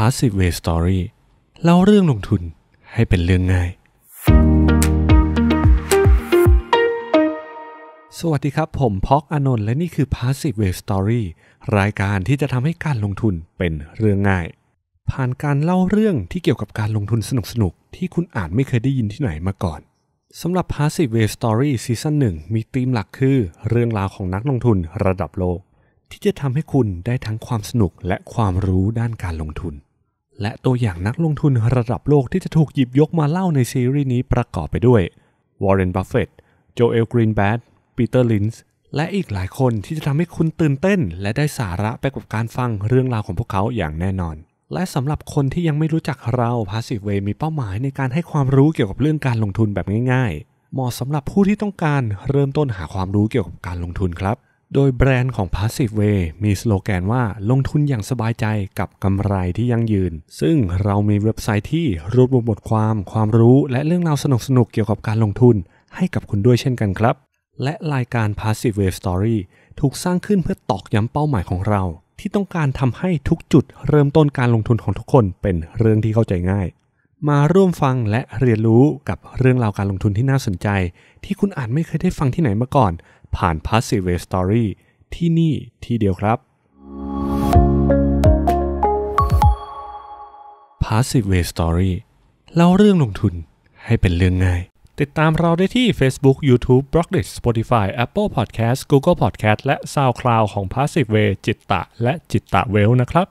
Passive Way Story เล่าเรื่องลงทุนให้เป็นเรื่องง่าย สวัสดีครับผมพอกอนนท์และนี่คือ Passive Way Story รายการที่จะทำให้การลงทุนเป็นเรื่องง่าย ผ่านการเล่าเรื่องที่เกี่ยวกับการลงทุนสนุกๆ ที่คุณอาจไม่เคยได้ยินที่ไหนมาก่อนสำหรับ Passive Way Story ซีซั่น1มีธีมหลักคือ เรื่องราวของนักลงทุนระดับโลก ที่จะทำให้คุณได้ทั้งความสนุกและความรู้ด้านการลงทุน และตัวอย่างนักลงทุนระดับโลกที่จะถูกหยิบยกมาเล่าในซีรีส์นี้ประกอบไปด้วย Warren Buffett Joel Greenblatt Peter Lynch และอีกหลายคนที่จะทำให้คุณตื่นเต้น และได้สาระไปกับการฟังเรื่องราวของพวกเขาอย่างแน่นอน และสำหรับคนที่ยังไม่รู้จักเรา Passive Way มีเป้าหมายในการให้ความรู้เกี่ยวกับเรื่องการลงทุนแบบง่าย ๆ เหมาะสำหรับผู้ที่ต้องการเริ่มต้นหาความรู้เกี่ยวกับการลงทุนครับ โดยแบรนด์ของ Passive Way มีสโลแกนว่าลงทุนอย่างสบายใจกับกำไรที่ยั่งยืน ซึ่งเรามีเว็บไซต์ที่รวบรวมบทความ ความรู้และเรื่องราวสนุกๆเกี่ยวกับการลงทุน ให้กับคุณด้วยเช่นกันครับ และรายการ Passive Wave Story ถูกสร้างขึ้นเพื่อตอกย้ำเป้าหมายของเรา ที่ต้องการทำให้ทุกจุดเริ่มต้นการลงทุนของทุกคนเป็นเรื่องที่เข้าใจง่าย มาร่วมฟังและเรียนรู้กับเรื่องราวการลงทุนที่น่าสนใจ ที่คุณอาจไม่เคยได้ฟังที่ไหนมาก่อน ผ่าน Passive Wave Story ที่นี่ที่เดียวครับ Passive Way Story เล่าเรื่องลงทุนให้เป็นเรื่องง่าย ติดตามเราได้ที่ Facebook, YouTube, b l o g d i t Spotify, Apple Podcast, Google Podcast และ SoundCloud ของ Passive Way จิตตะและจิตตะเวลนะครับ